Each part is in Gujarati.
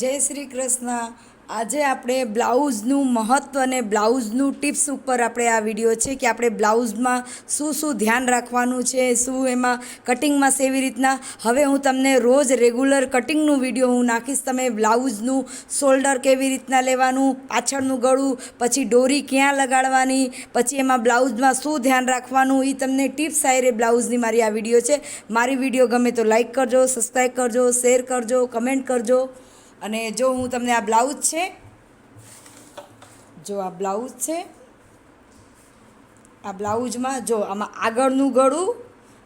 જય શ્રી કૃષ્ણ. આજે આપણે બ્લાઉઝનું મહત્ત્વ અને બ્લાઉઝનું ટિપ્સ ઉપર આપણે આ વીડિયો છે કે આપણે બ્લાઉઝમાં શું શું ધ્યાન રાખવાનું છે, શું એમાં કટિંગમાં સેવી રીતના. હવે હું તમને રોજ રેગ્યુલર કટિંગનું વીડિયો હું નાખીશ. તમે બ્લાઉઝનું શોલ્ડર કેવી રીતના લેવાનું, પાછળનું ગળું, પછી ડોરી ક્યાં લગાડવાની, પછી એમાં બ્લાઉઝમાં શું ધ્યાન રાખવાનું એ તમને ટિપ્સ આયરે બ્લાઉઝની મારી આ વીડિયો છે. મારી વીડિયો ગમે તો લાઇક કરજો, સબસ્ક્રાઈબ કરજો, શેર કરજો, કમેન્ટ કરજો. અને જો હું તમને આ બ્લાઉઝ છે, જો આ બ્લાઉઝ છે, આ બ્લાઉઝમાં જો આમાં આગળનું ગળું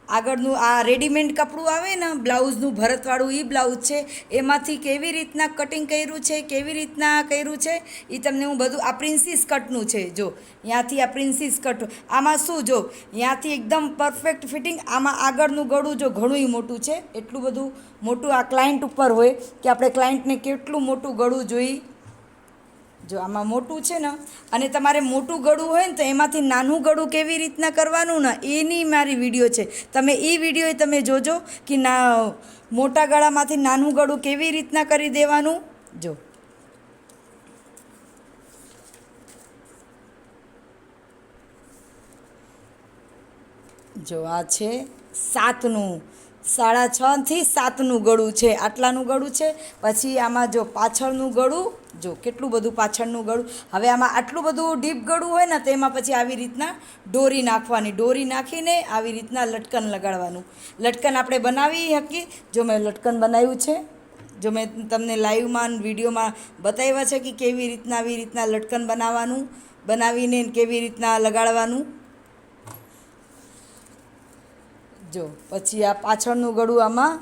આગળનું આ રેડીમેડ કપડું આવે ને, બ્લાઉઝનું ભરતવાળું એ બ્લાઉઝ છે, એમાંથી કેવી રીતના કટિંગ કર્યું છે, કેવી રીતના કર્યું છે એ તમને હું બધું, આ પ્રિન્સીસ કટનું છે, જો ત્યાંથી આ પ્રિન્સીસ કટ આમાં શું, જો ત્યાંથી એકદમ પરફેક્ટ ફિટિંગ આમાં આગળનું ગળું જો ઘણું મોટું છે, એટલું બધું મોટું આ ક્લાયન્ટ ઉપર હોય, કે આપણે ક્લાયન્ટને કેટલું મોટું ગળું જોઈ જો આમાં મોટું છે ને, અને તમારે મોટું ગળું હોય ને તો એમાંથી નાનું ગળું કેવી રીતના કરવાનું ને, એની મારી વીડિયો છે. તમે એ વીડિયો તમે જોજો કે ના, મોટા ગળામાંથી નાનું ગળું કેવી રીતના કરી દેવાનું. જો. જો આ છે સાતનું. સાડા છથી સાતનું ગળું છે. આટલાનું ગળું છે. પછી આમાં જો પાછળનું ગળું જો કેટલું બધું પાછળનું ગળું. હવે આમાં આટલું બધું ડીપ ગળું હોય ને તેમાં પછી આવી રીતના ડોરી નાખવાની. ડોરી નાખીને આવી રીતના લટકન લગાડવાનું. લટકન આપણે બનાવી શકીએ. જો મેં લટકન બનાવ્યું છે, જો મેં તમને લાઈવમાં વિડીયોમાં બતાવ્યા છે કે કેવી રીતના આવી રીતના લટકન બનાવવાનું, બનાવીને કેવી રીતના લગાડવાનું. જો પછી આ પાછળનું ગળું આમાં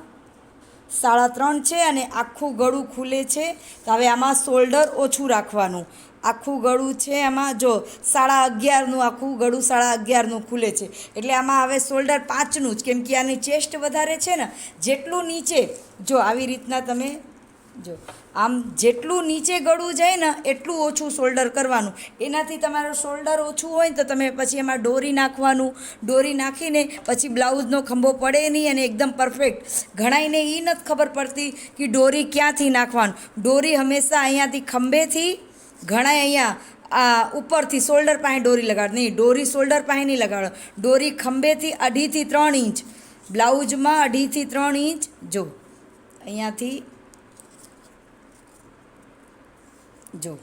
સાડા ત્રણ છે અને આખું ગળું ખુલે છે. તો હવે આમાં શોલ્ડર ઓછું રાખવાનું. આખું ગળું છે આમાં જો સાડા અગિયારનું, આખું ગળું સાડા અગિયારનું ખુલે છે. એટલે આમાં હવે શોલ્ડર પાંચનું જ, કેમ કે આની ચેસ્ટ વધારે છે ને, જેટલું નીચે, જો આવી રીતના તમે જો, આમ જેટલું નીચે ગળું જાય ને, એટલું ઓછું શોલ્ડર કરવાનું. એનાથી તમારું શોલ્ડર ઓછું હોય ને, તો તમે પછી એમાં ડોરી નાખવાનું. ડોરી નાખીને પછી બ્લાઉઝનો ખંભો પડે નહીં અને એકદમ પરફેક્ટ ઘણાઈને એ નથી ખબર પડતી કે ડોરી ક્યાંથી નાખવાનું. ડોરી હંમેશા અહીંયાથી ખંભેથી ઘણા અહીંયા, આ ઉપરથી શોલ્ડર પાસે ડોરી લગાડ. નહીં, દોરી શોલ્ડર પાસે નહીં લગાડો. ડોરી ખંભેથી અઢીથી ત્રણ ઇંચ. બ્લાઉઝમાં અઢીથી ત્રણ ઇંચ. જો, અહીંયાથી જો,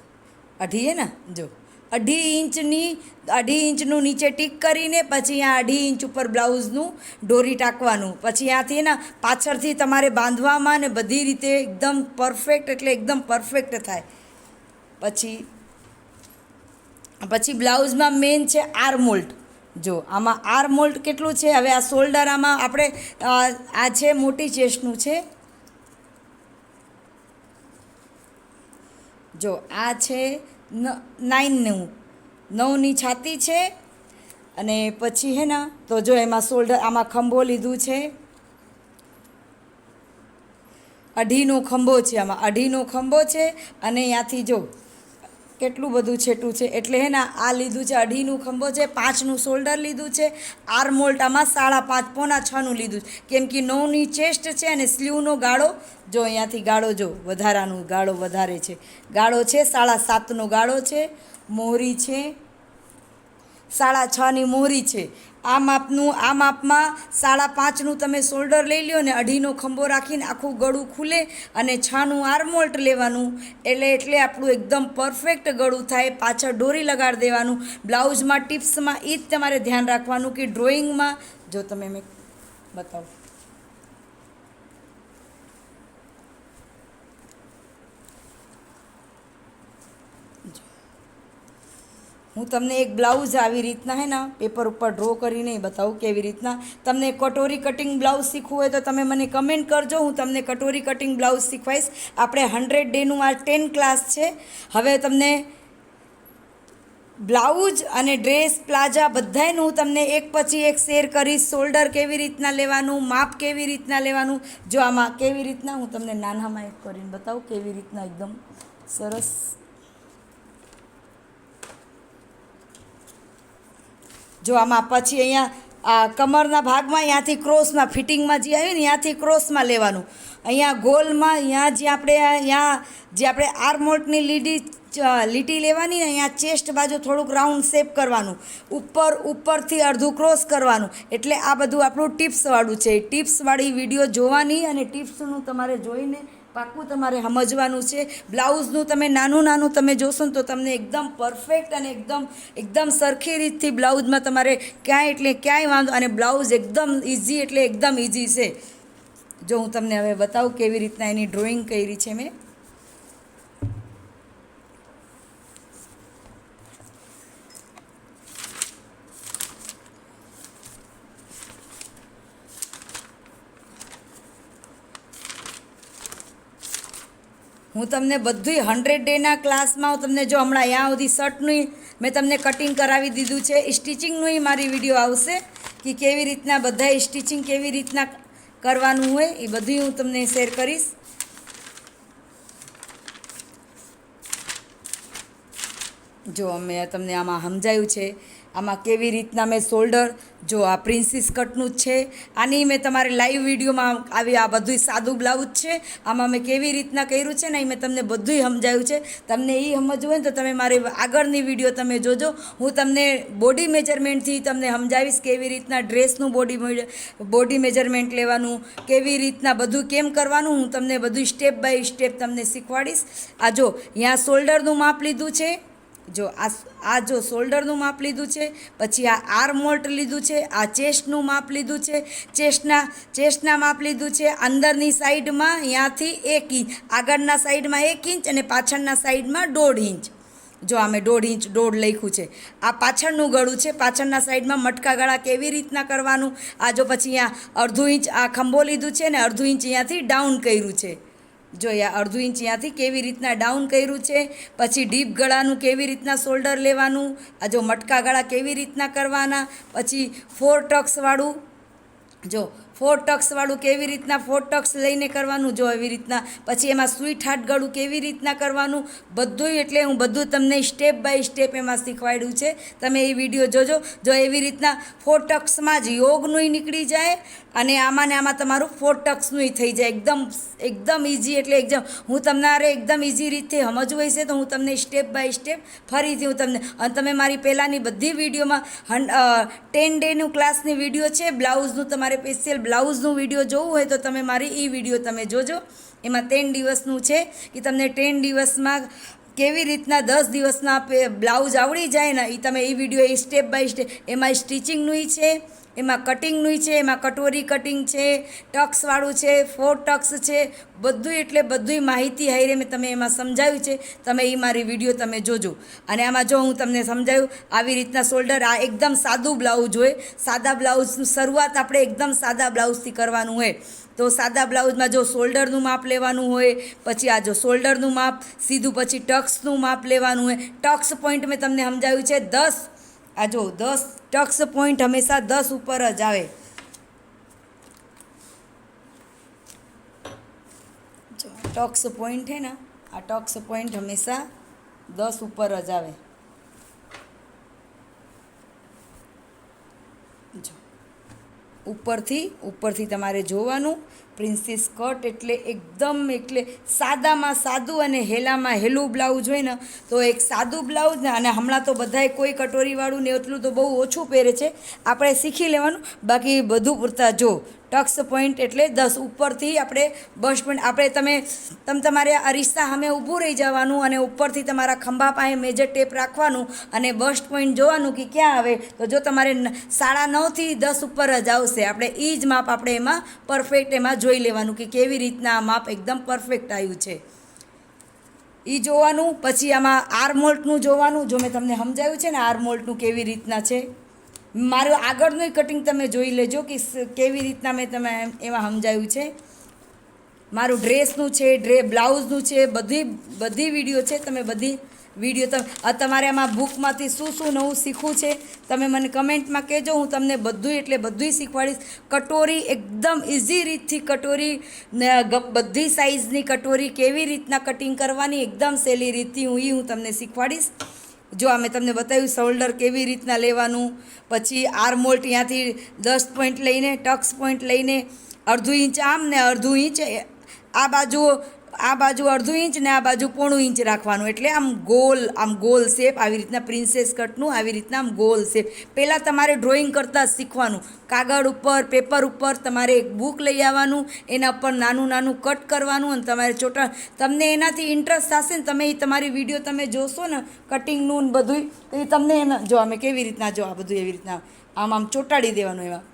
અઢી હે ને? જો, અઢી ઇંચની, અઢી ઇંચનું નીચે ટીક કરીને પછી અહીંયા અઢી ઇંચ ઉપર બ્લાઉઝનું ડોરી ટાંકવાનું. પછી ત્યાંથી ને, પાછળથી તમારે બાંધવામાં ને બધી રીતે એકદમ પરફેક્ટ એટલે એકદમ પરફેક્ટ થાય. પછી પછી બ્લાઉઝમાં મેન છે આર્મોલ્ટ જો, આમાં આર્મોલ્ટ કેટલું છે? હવે આ શોલ્ડર આમાં આપણે આ છે મોટી ચેસ્ટનું છે. જો આ છે નાઇનનું. નવની છાતી છે અને પછી હે ને, તો જો એમાં શોલ્ડર આમાં ખંભો લીધું છે. અઢીનો ખંભો છે આમાં. અઢીનો ખંભો છે અને ત્યાંથી જો કેટલું બધું છેટું છે. એટલે હે ને આ લીધું છે અઢીનું ખંભો છે, પાંચનું શોલ્ડર લીધું છે આર મોલ્ટ સાડા પાંચ, પોણા છનું લીધું છે. કેમ કે નવની ચેસ્ટ છે અને સ્લીવનો ગાળો, જો અહીંયાથી ગાળો જો, વધારાનું ગાળો વધારે છે. ગાળો છે, સાડા સાતનો ગાળો છે મોહરી છે, સાડા છની મોહરી છે. આ માપનું, આ માપમાં સાડા પાંચનું તમે શોલ્ડર લઈ લ્યો ને અઢીનો ખંભો રાખીને આખું ગળું ખુલે અને છાનું આર્મોલ્ટ લેવાનું. એટલે એટલે આપણું એકદમ પરફેક્ટ ગળું થાય, પાછળ ડોરી લગાડી દેવાનું. બ્લાઉઝમાં, ટિપ્સમાં એ જ તમારે ધ્યાન રાખવાનું કે ડ્રોઈંગમાં જો તમે મેં બતાવો. હું તમને એક બ્લાઉઝ આવી રીતના હે ને, પેપર ઉપર ડ્રો કરીને બતાવું કેવી રીતના. તમને કટોરી કટિંગ બ્લાઉઝ શીખવું હોય તો તમે મને કમેન્ટ કરજો, હું તમને કટોરી કટિંગ બ્લાઉઝ શીખવાઈશ. આપણે હંડ્રેડ ડેનું આ ટેન ક્લાસ છે. હવે તમને બ્લાઉઝ અને ડ્રેસ પ્લાઝા બધાયનું હું તમને એક પછી એક શેર કરીશ. શોલ્ડર કેવી રીતના લેવાનું, માપ કેવી રીતના લેવાનું, જો આમાં કેવી રીતના હું તમને નાનામાં એક કરીને બતાવું, કેવી રીતના એકદમ સરસ જો આમાં પછી અહીંયા આ કમરના ભાગમાં ત્યાંથી ક્રોસમાં, ફિટિંગમાં જે આવ્યું ને ત્યાંથી ક્રોસમાં લેવાનું. અહીંયા ગોલમાં, અહીંયા જે આપણે અહીંયા જે આપણે આર્મોટની ચ- લીટી લેવાની ને અહીંયા ચેસ્ટ બાજુ થોડુંક રાઉન્ડ શેપ કરવાનું. ઉપર, ઉપરથી અડધું ક્રોસ કરવાનું. એટલે આ બધું આપણું ટિપ્સવાળું છે. ટિપ્સવાળી વીડિયો જોવાની અને ટિપ્સનું તમારે જોઈને પાક્કું તમારે સમજવાનું છે. બ્લાઉઝનું તમે નાનું નાનું તમે જોશો ને તો તમને એકદમ પરફેક્ટ અને એકદમ એકદમ સરખી રીતથી બ્લાઉઝમાં તમારે ક્યાંય એટલે ક્યાંય વાંધો, અને બ્લાઉઝ એકદમ ઇઝી એટલે એકદમ ઇઝી છે. જો હું તમને હવે બતાવું કેવી રીતના એની ડ્રોઈંગ કરી છે મેં. હું તમને બધુંય હંડ્રેડ ડેના ક્લાસમાં હું તમને જો હમણાં અહીંયા સુધી શર્ટનું મેં તમને કટિંગ કરાવી દીધું છે સ્ટિચિંગનું મારી વીડિયો આવશે કે કેવી રીતના બધાએ સ્ટિચિંગ કેવી રીતના કરવાનું હોય, એ બધું હું તમને શેર કરીશ. જો અમે તમને આમાં સમજાયું છે આમાં કેવી રીતના મેં શોલ્ડર જો આ પ્રિન્સીસ કટનું જ છે. આની મેં તમારે લાઈવ વિડીયોમાં આવી આ બધું સાદું બ્લાઉઝ છે. આમાં મેં કેવી રીતના કર્યું છે ને એ મેં તમને બધુંય સમજાવ્યું છે. તમને એ સમજવું હોય ને તો તમે મારી આગળની વીડિયો તમે જોજો. હું તમને બોડી મેજરમેન્ટથી તમને સમજાવીશ કેવી રીતના ડ્રેસનું બોડી બોડી મેજરમેન્ટ લેવાનું, કેવી રીતના બધું કેમ કરવાનું. હું તમને બધું સ્ટેપ બાય સ્ટેપ તમને શીખવાડીશ. આ જો, અહીંયા શોલ્ડરનું માપ લીધું છે. જો આ આ જો શોલ્ડરનું માપ લીધું છે, પછી આ આર્મ મોલ્ટ લીધું છે, આ ચેસ્ટનું માપ લીધું છે, ચેસ્ટના ચેસ્ટના માપ લીધું છે, અંદરની સાઈડમાં અહીંયાથી એક ઇંચ, આગળના સાઈડમાં એક ઇંચ અને પાછળના સાઈડમાં દોઢ ઇંચ. જો અમે દોઢ ઇંચ, દોઢ લખ્યું છે. આ પાછળનું ગળું છે, પાછળના સાઈડમાં મટકા ગળા કેવી રીતના કરવાનું? આ જો પછી અહીંયા અડધું ઇંચ આ ખંભો લીધું છે ને અડધું ઇંચ અહીંયાથી ડાઉન કર્યું છે. જો આ અડધું ઇંચ ત્યાંથી કેવી રીતના ડાઉન કર્યું છે, પછી ડીપ ગળાનું કેવી રીતના શોલ્ડર લેવાનું, આ જો મટકા ગળા કેવી રીતના કરવાના, પછી ફોર ટક્સવાળું જો ફોર ટક્સવાળું કેવી રીતના ફોર ટક્સ લઈને કરવાનું, જો એવી રીતના, પછી એમાં સ્વીટ હાર્ટ ગળું કેવી રીતના કરવાનું બધું એટલે હું બધું તમને સ્ટેપ બાય સ્ટેપ એમાં શીખવાડ્યું છે. તમે એ વીડિયો જોજો. જો એવી રીતના ફોર ટક્સમાં જ યોગનું નીકળી જાય અને આમાં ને આમાં તમારું ફોર ટક્સનું થઈ જાય. એકદમ એકદમ ઇઝી એટલે એકદમ, હું તમારે એકદમ ઇઝી રીતે સમજવું હશે તો હું તમને સ્ટેપ બાય સ્ટેપ ફરીથી હું તમને, અને તમે મારી પહેલાંની બધી વિડીયોમાં હન ટેન ડેનું ક્લાસની વીડિયો છે, બ્લાઉઝનું તમારે સ્પેશિયલ બ્લાઉઝનું વીડિયો જોવું હોય તો તમે મારી એ વીડિયો તમે જોજો. એમાં ટેન દિવસનું છે કે તમને ટેન દિવસમાં કેવી રીતના દસ દિવસના બ્લાઉઝ આવડી જાય ને એ તમે એ વીડિયો એ સ્ટેપ બાય સ્ટેપ એમાં સ્ટિચિંગનું છે, એમાં કટિંગનું છે, એમાં કટોરી કટિંગ છે ટક્સવાળું છે ફોર ટક્સ છે, બધું એટલે બધુંય માહિતી હાઈરે મેં તમે એમાં સમજાવ્યું છે, તમે એ મારી વીડિયો તમે જોજો. અને આમાં જો હું તમને સમજાવ્યું આવી રીતના શોલ્ડર આ એકદમ સાદું બ્લાઉઝ હોય, સાદા બ્લાઉઝની શરૂઆત આપણે એકદમ સાદા બ્લાઉઝથી કરવાનું હોય. તો સાદા બ્લાઉઝમાં જો શોલ્ડરનું માપ લેવાનું હોય, પછી આ જો શોલ્ડરનું માપ, સીધું પછી ટક્સનું માપ લેવાનું હોય. ટક્સ પોઈન્ટ મેં તમને સમજાવ્યું છે, દસ, આ જો દસ ટક્સ પોઈન્ટ હંમેશા દસ ઉપર જ આવે. જો ટક્સ પોઈન્ટ છે ને, આ ટક્સ પોઈન્ટ હંમેશા દસ ઉપર જ આવે. જો. ઉપરથી ઉપરથી તમારે જોવાનું પ્રિન્સેસ કટ એટલે એકદમ એટલે સાદામાં સાદું અને હેલામાં હેલું બ્લાઉઝ હોય ને, તો એક સાદું બ્લાઉઝ ને અને હમણાં તો બધાય કોઈ કટોરીવાળું ને એટલું તો બહુ ઓછું પહેરે છે. આપણે શીખી લેવાનું. બાકી બધું પૂરતા જો, ટક્સ પોઈન્ટ એટલે દસ ઉપરથી આપણે બસ પોઈન્ટ, આપણે તમે તમે તમારે અરીસા સામે ઊભું રહી જવાનું અને ઉપરથી તમારા ખંભા પાસે મેજર ટેપ રાખવાનું અને બસ્ટ પોઈન્ટ જોવાનું કે ક્યાં આવે, તો જો તમારે સાડા નવથી દસ ઉપર જ આવશે. આપણે એ જ માપ આપણે એમાં પરફેક્ટ એમાં જોઈ લેવાનું કે કેવી રીતના આ માપ એકદમ પરફેક્ટ આવ્યું છે. એ જોવાનું, પછી આમાં આર્મોલ્ટનું જોવાનું, જો મેં તમને સમજાવ્યું છે ને આર્મોલ્ટનું કેવી રીતના છે. મારું આગળનું કટિંગ તમે જોઈ લેજો કે કેવી રીતના મેં તમે એમાં સમજાવ્યું છે. મારું ડ્રેસનું છે ડ્રે બ્લાઉઝનું છે, બધી બધી વીડિયો છે, તમે બધી વીડિયો તમે તમારે આમાં બુકમાંથી શું શું નવું શીખવું છે, તમે મને કમેન્ટમાં કહેજો, હું તમને બધું એટલે બધુંય શીખવાડીશ. કટોરી એકદમ ઇઝી રીતથી કટોરી બધી સાઇઝની કટોરી કેવી રીતના કટિંગ કરવાની, એકદમ સહેલી રીતથી હું એ હું તમને શીખવાડીશ. જો અમે તમને બતાવ્યું શોલ્ડર કેવી રીતના લેવાનું, પછી આર્મોલ્ટ ત્યાંથી દસ પોઈન્ટ લઈને, ટક્સ પોઈન્ટ લઈને, અડધું ઇંચ આમ ને અડધું ઇંચ, આ બાજુ આ બાજુ અડધું ઇંચ ને આ બાજુ પોણું ઇંચ રાખવાનું. એટલે આમ ગોલ આમ ગોલ શેપ, આવી રીતના પ્રિન્સેસ કટનું, આવી રીતના આમ ગોલ શેપ. પહેલાં તમારે ડ્રોઈંગ કરતાં શીખવાનું. કાગળ ઉપર પેપર ઉપર તમારે એક બુક લઈ આવવાનું, એના ઉપર નાનું નાનું કટ કરવાનું અને તમારે ચોટા તમને એનાથી ઇન્ટરેસ્ટ થશે ને તમે એ તમારી વીડિયો તમે જોશો ને કટિંગનું બધું તો એ તમને એના જો, અમે કેવી રીતના જો આ બધું એવી રીતના આમ આમ ચોંટાડી દેવાનું એમાં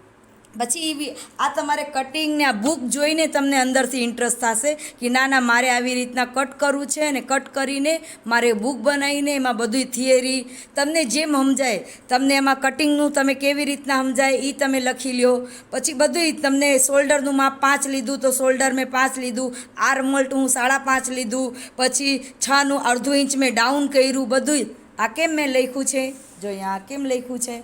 પછી આ તમારે કટિંગને આ બુક જોઈને તમને અંદરથી ઇન્ટરેસ્ટ થશે કે ના ના, મારે આવી રીતના કટ કરવું છે અને કટ કરીને મારે બુક બનાવીને એમાં બધી થિયરી તમને જેમ સમજાય, તમને એમાં કટિંગનું તમે કેવી રીતના સમજાય એ તમે લખી લ્યો. પછી બધું તમને શોલ્ડરનું માપ પાંચ લીધું તો શોલ્ડર મેં પાંચ લીધું આર્મોલ્ટ હું સાડા પાંચ લીધું, પછી છનું અડધું ઇંચ મેં ડાઉન કર્યું બધું આ કેમ મેં લખ્યું છે? જો અહીંયા આ કેમ લખ્યું છે?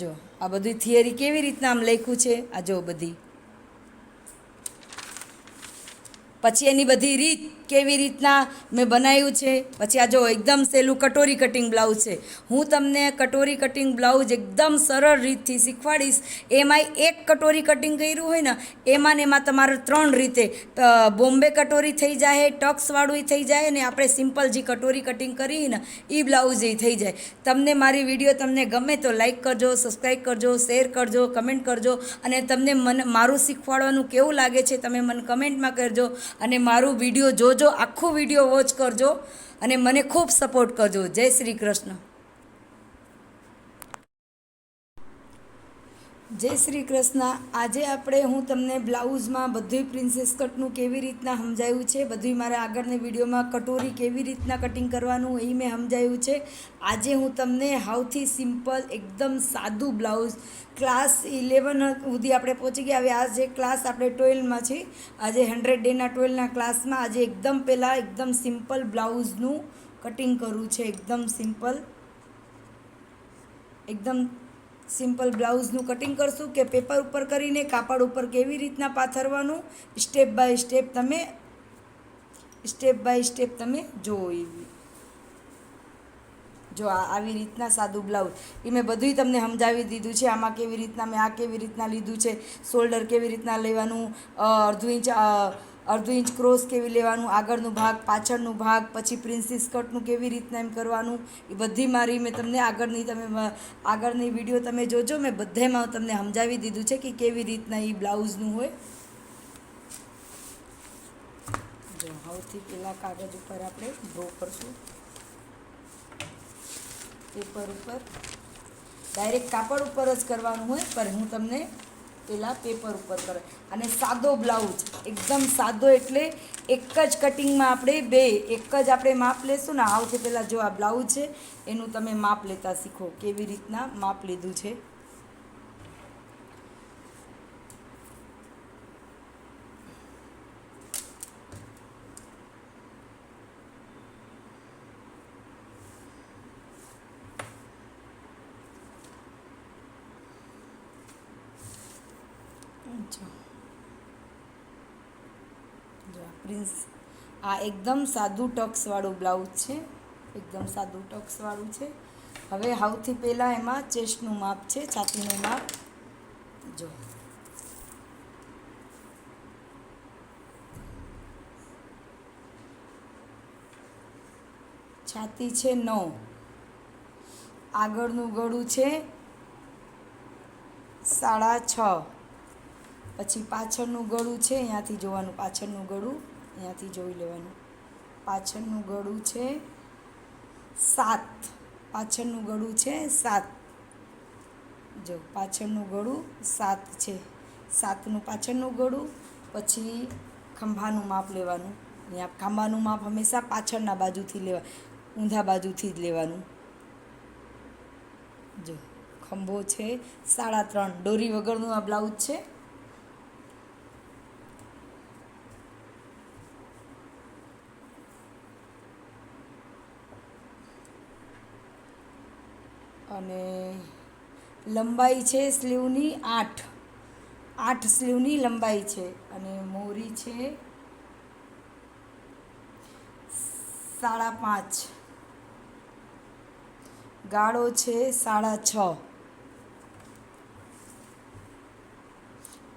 જો. આ બધી થિયરી કેવી રીતના આમ લખ્યું છે? આ જો બધી. પછી એની બધી રીત કેવી રીતના મેં બનાવ્યું છે? પછી આ જો એકદમ સહેલું કટોરી કટિંગ બ્લાઉઝ છે. હું તમને કટોરી કટિંગ બ્લાઉઝ એકદમ સરળ રીતથી શીખવાડીશ. એમાંય એક કટોરી કટિંગ કર્યું હોય ને એમાં ને એમાં તમારે ત્રણ રીતે બોમ્બે કટોરી થઈ જાય ટક્સવાળું થઈ જાય ને આપણે સિમ્પલ જે કટોરી કટિંગ કરી ને એ બ્લાઉઝ એ થઈ જાય. તમને મારી વીડિયો તમને ગમે તો લાઇક કરજો સબસ્ક્રાઈબ કરજો, શેર કરજો, કમેન્ટ કરજો અને તમને મને, મારું શીખવાડવાનું કેવું લાગે છે તમે મને કમેન્ટમાં કરજો અને મારું વીડિયો જોજો આખો વીડિયો વોચ કરજો અને મને ખૂબ સપોર્ટ કરજો. જય શ્રી કૃષ્ણ. જય શ્રી કૃષ્ણ. આજે આપણે હું તમને બ્લાઉઝમાં બધુંય પ્રિન્સેસ કટનું કેવી રીતના સમજાયું છે, બધુંય મારા આગળની વિડીયોમાં કટોરી કેવી રીતના કટિંગ કરવાનું એ મેં સમજાયું છે. આજે હું તમને હાઉથી સિમ્પલ, એકદમ સાદું બ્લાઉઝ, ક્લાસ ઇલેવન સુધી આપણે પહોંચી ગયા. હવે આજે ક્લાસ આપણે ટ્વેલ્વમાં છે, આજે હંડ્રેડ ડેના ટ્વેલ્વના ક્લાસમાં આજે એકદમ પહેલાં એકદમ સિમ્પલ બ્લાઉઝનું કટિંગ કરવું છે, એકદમ સિમ્પલ. એકદમ સિમ્પલ બ્લાઉઝનું કટિંગ કરશું કે પેપર ઉપર કરીને કાપડ ઉપર કેવી રીતના પાથરવાનું? સ્ટેપ બાય સ્ટેપ તમે, સ્ટેપ બાય સ્ટેપ તમે જોવો એવી જો આ આવી રીતના સાદું બ્લાઉઝ. એ મેં બધુંય તમને સમજાવી દીધું છે, આમાં કેવી રીતના મેં આ કેવી રીતના લીધું છે, શોલ્ડર કેવી રીતના લેવાનું અડધું ઇંચ અડધું ઇંચ ક્રોસ કેવી લેવાનું, આગળનું ભાગ, પાછળનું ભાગ, પછી પ્રિન્સી સ્કર્ટનું કેવી રીતના એમ કરવાનું, એ બધી મારી મેં તમને આગળની તમે આગળની વીડિયો તમે જોજો, મેં બધામાં તમને સમજાવી દીધું છે કે કેવી રીતના એ બ્લાઉઝનું હોય. જો, સૌથી પહેલાં કાગળ ઉપર આપણે ડ્રો કરશું. પેપર ઉપર. ડાયરેક્ટ કાપડ ઉપર જ કરવાનું હોય, પણ હું તમને પહેલાં પેપર ઉપર કરે. અને સાદો બ્લાઉઝ એકદમ સાદો એટલે એક જ કટિંગમાં આપણે બે, એક જ આપણે માપ લેશું ને આવથી પહેલાં જો આ બ્લાઉઝ છે, એનું તમે માપ લેતા શીખો, કેવી રીતના માપ લીધું છે જો જો આ પ્રિન્સ આ એકદમ સાદું ટક્સવાળું બ્લાઉઝ છે. એકદમ સાદું ટક્સવાળું છે. હવે સૌથી પહેલાં એમાં ચેસ્ટનું માપ છે, છાતીનું માપ. જો. છાતી છે નવ. આગળનું ગળું છે સાડા છ. પછી પાછળનું ગળું છે, અહીંયાથી જોવાનું પાછળનું ગળું. અહીંયાથી જોઈ લેવાનું. પાછળનું ગળું છે સાત. પાછળનું ગળું છે સાત. જો, પાછળનું ગળું સાત છે. સાતનું પાછળનું ગળું, પછી ખંભાનું માપ લેવાનું. અહીંયા ખંભાનું માપ હંમેશા પાછળના બાજુથી લેવા, ઊંધા બાજુથી જ લેવાનું. જો, ખંભો છે સાડા ત્રણ. દોરી વગરનું આ બ્લાઉઝ છે. અને લંબાઈ છે સ્લીવની આઠ. આઠ સ્લીવની લંબાઈ છે અને મોરી છે સાડા પાંચ. ગાળો છે સાડા છ.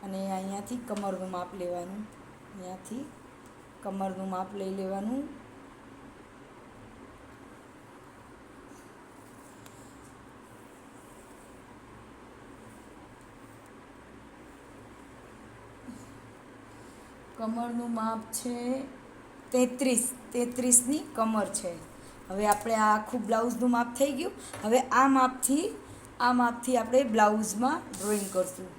અને અહીંયાથી કમરનું માપ લેવાનું. અહીંયાથી કમરનું માપ લઈ લેવાનું. કમરનું માપ છે તેત્રીસ. તેત્રીસની કમર છે. હવે આપણે આ આખું બ્લાઉઝનું માપ થઈ ગયું. હવે આ માપથી આ માપથી આપણે બ્લાઉઝમાં ડ્રોઈંગ કરશું.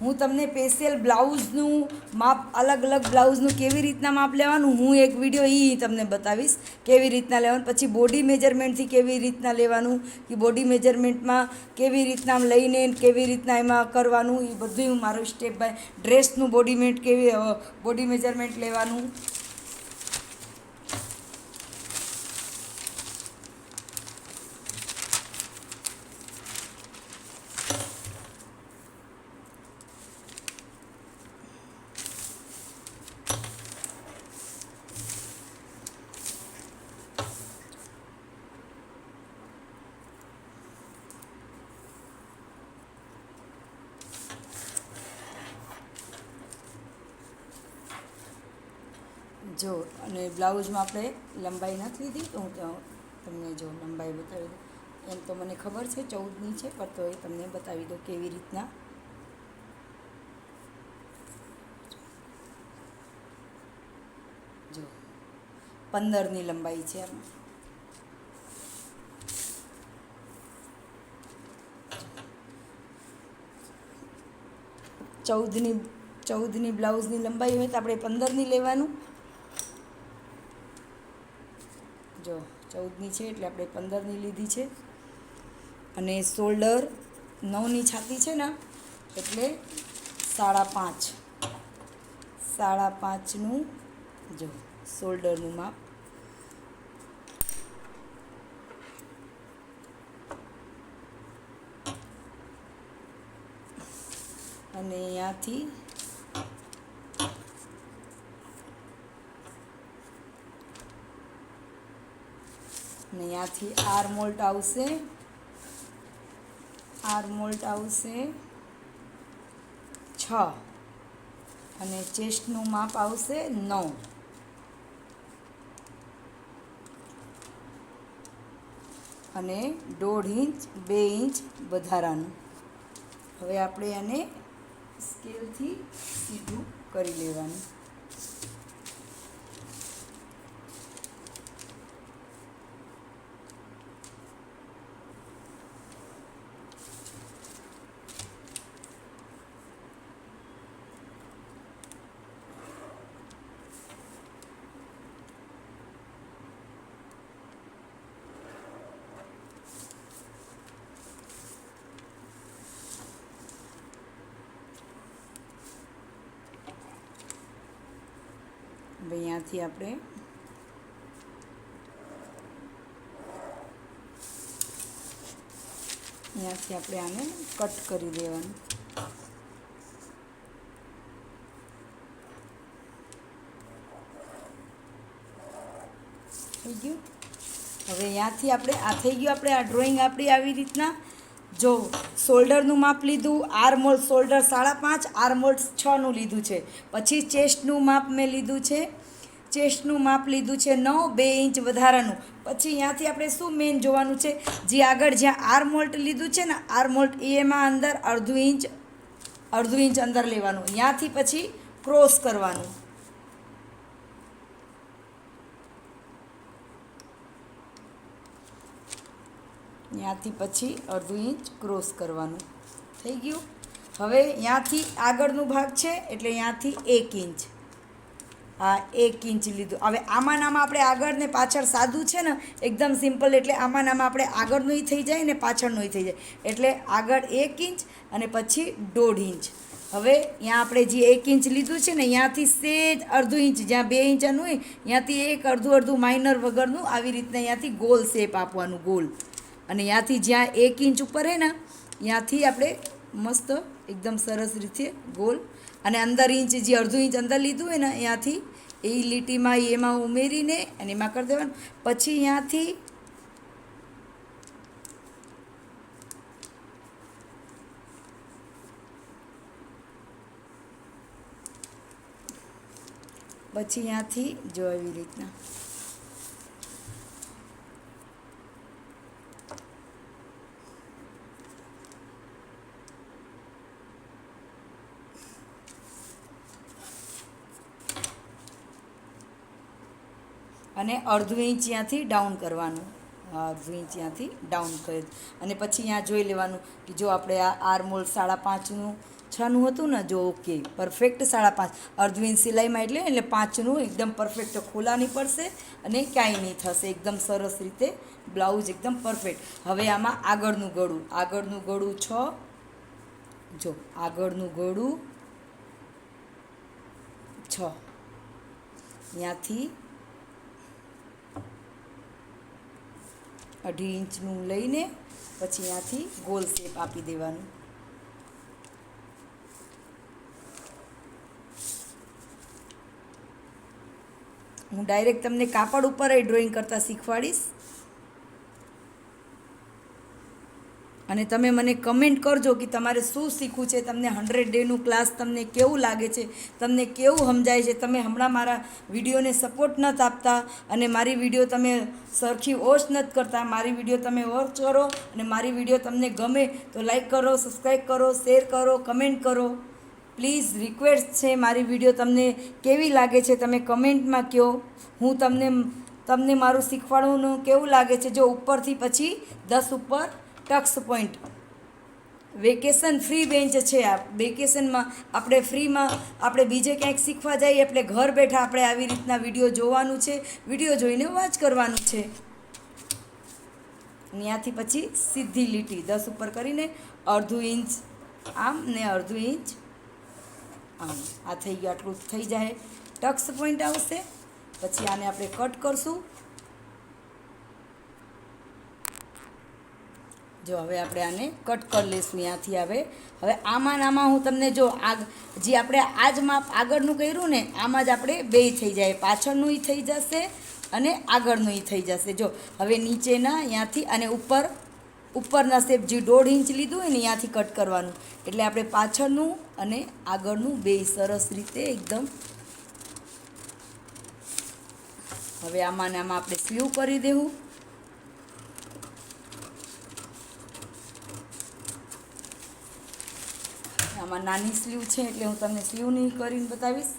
હું તમને સ્પેશિયલ બ્લાઉઝનું માપ, અલગ અલગ બ્લાઉઝનું કેવી રીતના માપ લેવાનું હું એક વીડિયો એ તમને બતાવીશ. કેવી રીતના લેવાનું, પછી બોડી મેજરમેન્ટથી કેવી રીતના લેવાનું, કે બોડી મેજરમેન્ટમાં કેવી રીતના લઈને કેવી રીતના એમાં કરવાનું એ બધું મારું સ્ટેપ બાય ડ્રેસનું બોડી મેટ કેવી બોડી મેજરમેન્ટ લેવાનું જો અને બ્લાઉઝમાં આપણે લંબાઈ નથી લીધી તો હું ત્યાં તમને જો લંબાઈ બતાવી દઉં. એમ તો મને ખબર છે, ચૌદની છે, પણ તો એ તમને બતાવી દઉં કેવી રીતના. જો, પંદરની લંબાઈ છે આમાં ચૌદની ચૌદની બ્લાઉઝની લંબાઈ હોય તો આપણે પંદરની લેવાનું. જો ચૌદની છે એટલે આપણે પંદરની લીધી છે. અને શોલ્ડર નવની છાતી છે ને, એટલે સાડા પાંચ. સાડા પાંચનું જો શોલ્ડરનું માપ. અને અહીંયાથી અને અહીંયાથી આર મોલ્ટ આવશે. આર મોલ્ટ આવશે છ. અને ચેસ્ટનું માપ આવશે નવ. અને દોઢ ઇંચ, બે ઇંચ વધારાનું. હવે આપણે આને સ્કેલથી સીધું કરી લેવાનું. અહીંયાથી આપણે અહીંયાથી આપણે આને કટ કરી દેવાનું. થઈ ગયું? હવે અહીંયાથી આપણે, આ થઈ ગયું, આપણે આ ડ્રોઈંગ આપણી આવી રીતના. જો શોલ્ડરનું માપ લીધું આર્મોલ શોલ્ડર સાડા પાંચ આર્મોલ છનું લીધું છે. પછી ચેસ્ટનું માપ મેં લીધું છે. ચેસ્ટનું માપ લીધું છે નવ, બે ઇંચ વધારાનું. પછી અહીંયાથી આપણે શું મેઇન જોવાનું છે? જે આગળ જ્યાં આર્મોલ્ટ લીધું છે ને આર્મોલ્ટ એમાં અંદર અડધું ઇંચ અડધું ઇંચ અંદર લેવાનું. અહીંયાથી પછી ક્રોસ કરવાનું. ત્યાંથી પછી અડધું ઇંચ ક્રોસ કરવાનું. થઈ ગયું? હવે ત્યાંથી આગળનું ભાગ છે, એટલે ત્યાંથી એક ઇંચ. આ એક ઇંચ લીધું. હવે આમાં નામાં આપણે આગળ ને પાછળ સાદું છે ને, એકદમ સિમ્પલ, એટલે આમાં નામાં આપણે આગળનું થઈ જાય ને પાછળનું થઈ જાય. એટલે આગળ એક ઇંચ અને પછી દોઢ ઇંચ. હવે ત્યાં આપણે જે એક ઇંચ લીધું છે ને, ત્યાંથી સેજ અડધું ઇંચ, જ્યાં બે ઇંચનું હોય, ત્યાંથી એક અડધું અડધું માઇનર વગરનું આવી રીતના ત્યાંથી ગોલ શેપ આપવાનું ગોલ અને ત્યાંથી જ્યાં એક ઇંચ ઉપર હે ને ત્યાંથી આપણે મસ્ત એકદમ સરસ રીતે ગોલ. અને અંદર ઇંચ, જે અડધું ઇંચ અંદર લીધું હોય ને ત્યાંથી એ લીટીમાં એમાં ઉમેરીને અને એમાં કરી દેવાનું. પછી ત્યાંથી પછી ત્યાંથી જો એવી રીતના. અને અડધું ઇંચ ત્યાંથી ડાઉન કરવાનું. અડધું ઇંચ ત્યાંથી ડાઉન કરી અને પછી અહીંયા જોઈ લેવાનું કે જો આપણે આ આરમોલ સાડા પાંચનું, છનું હતું ને, જો ઓકે પરફેક્ટ સાડા પાંચ. અડધું ઇંચ સિલાઈમાં એટલે એટલે પાંચનું એકદમ પરફેક્ટ ખોલા નહીં પડશે અને ક્યાંય નહીં થશે. એકદમ સરસ રીતે બ્લાઉઝ એકદમ પરફેક્ટ હવે આમાં આગળનું ગળું. આગળનું ગળું છ. જો, આગળનું ગળું છ. ત્યાંથી અઢી ઇંચનું લઈને પછી અહીંયાથી ગોલ શેપ આપી દેવાનું. હું ડાયરેક્ટ તમને કાપડ ઉપર એ ડ્રોઈંગ કરતાં શીખવાડીશ. અને તમે મને કમેન્ટ કરજો કે તમારે શું શીખવું છે, તમને હંડ્રેડ ડેનું ક્લાસ તમને કેવું લાગે છે, તમને કેવું સમજાય છે, તમે હમણાં મારા વિડીયોને સપોર્ટ નથી આપતા અને મારી વીડિયો તમે સરખી ઓછ નથી કરતા, મારી વીડિયો તમે વોચ કરો અને મારી વીડિયો તમને ગમે તો લાઈક કરો સબસ્ક્રાઈબ કરો શેર કરો કમેન્ટ કરો. પ્લીઝ રિક્વેસ્ટ છે મારી વીડિયો તમને કેવી લાગે છે, તમે કમેન્ટમાં કહો. હું તમને તમને મારું શીખવાડવાનું કેવું લાગે છે, જો ઉપરથી પછી દસ ઉપર tucks point. Vacation free bench છે આ. વેકેશનમાં આપણે ફ્રીમાં આપણે બીજે ક્યાંક શીખવા જઈએ એટલે ઘર બેઠા આપણે આવી રીતના વીડિયો જોવાનું છે. વીડિયો જોઈને વાંચ કરવાનું છે. ત્યાંથી પછી સીધી લીટી દસ ઉપર કરીને અડધું ઇંચ આમ ને અડધું ઇંચ આમ. આ થઈ ગયું, આટલું થઈ જાય. ટક્સ પોઈન્ટ આવશે. પછી આને આપણે કટ કરશું. જો હવે આપણે આને કટ કરી લઈશું ત્યાંથી હવે હવે આમાં આમાં હું તમને જો આગ, જે આપણે આ જ માપ આગળનું કર્યું ને, આમાં જ આપણે બે થઈ જાય. પાછળનું એ થઈ જશે અને આગળનું એ થઈ જશે. જો, હવે નીચેના ત્યાંથી અને ઉપર, ઉપરના સ્ટેપ જે દોઢ ઇંચ લીધું હોય ને ત્યાંથી કટ કરવાનું. એટલે આપણે પાછળનું અને આગળનું બે સરસ રીતે એકદમ હવે આમાં ને આમાં આપણે સ્લીવ કરી દેવું. આમાં નાની સ્લીવ છે એટલે હું તમને સ્લીવની કરીને બતાવીશ.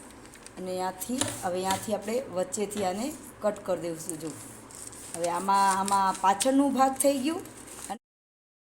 અને ત્યાંથી હવે ત્યાંથી આપણે વચ્ચેથી આને કટ કરી દઈશું જો. હવે આમાં આમાં પાછળનું ભાગ થઈ ગયું.